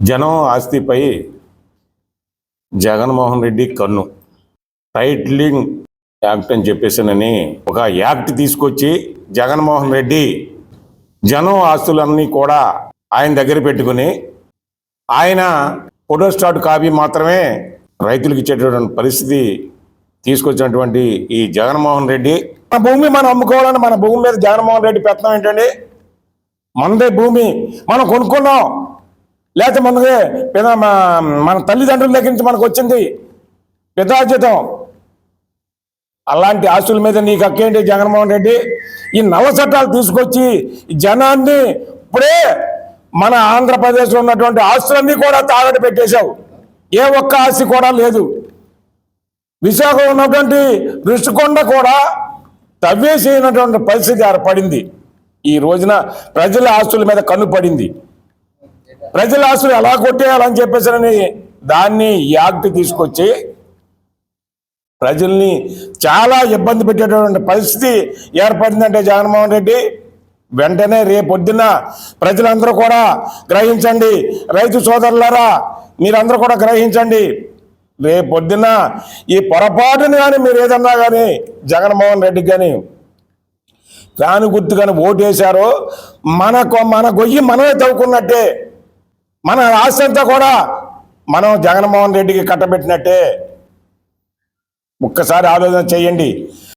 జనం ఆస్తిపై జగన్మోహన్ రెడ్డి కన్ను. Titling act అని చెప్పేసానని ఒక యాక్ట్ తీసుకొచ్చి జగన్మోహన్ రెడ్డి జనం ఆస్తులన్నీ కూడా ఆయన దగ్గర పెట్టుకుని ఆయన ఫోటోస్టాట్ కాపీ మాత్రమే రైతులకు ఇచ్చేటటువంటి పరిస్థితి తీసుకొచ్చినటువంటి ఈ జగన్మోహన్ రెడ్డి. మన భూమి మనం అమ్ముకోవాలని మన భూమి మీద జగన్మోహన్ రెడ్డి పెత్తనం ఏంటండి? మనదే భూమి మనం కొనుక్కున్నాం. లేకపోతే మనదే పిత- మన తల్లిదండ్రుల దగ్గర నుంచి మనకు వచ్చింది. పితార్జితం అలాంటి ఆస్తుల మీద నీకు అక్కేంటి జగన్మోహన్ రెడ్డి? ఈ నల్ల చట్టాలు తీసుకొచ్చి జనాన్ని ఇప్పుడే మన ఆంధ్రప్రదేశ్లో ఉన్నటువంటి ఆస్తులన్నీ కూడా తాగట పెట్టేశావు. ఏ ఒక్క ఆస్తి కూడా లేదు. విశాఖ ఉన్నటువంటి రుషికొండ కూడా తవ్వేసేయనటువంటి పరిస్థితి ఏర్పడింది. ఈ రోజున ప్రజల ఆస్తుల మీద కన్ను పడింది. ప్రజల ఆస్తులు ఎలా కొట్టేయాలని చెప్పేసి దాన్ని యాక్ట్ తీసుకొచ్చి ప్రజల్ని చాలా ఇబ్బంది పెట్టేటటువంటి పరిస్థితి ఏర్పడిందంటే జగన్మోహన్ రెడ్డి. వెంటనే రేపొద్దున ప్రజలందరూ కూడా గ్రహించండి. రైతు సోదరులారా మీరందరూ కూడా గ్రహించండి. రేపొద్దున ఈ పొరపాటుని కానీ మీరు ఏదన్నా కానీ జగన్మోహన్ రెడ్డి కానీ ఫ్యాన్ గుర్తు కానీ ఓటేశారో మన కొ- మన గొయ్యి మనమే తవ్వుకున్నట్టే మన రాష్ట్రంతా కూడా మనం జగన్మోహన్ రెడ్డికి కట్టబెట్టినట్టే. ఒక్కసారి ఆలోచన చేయండి.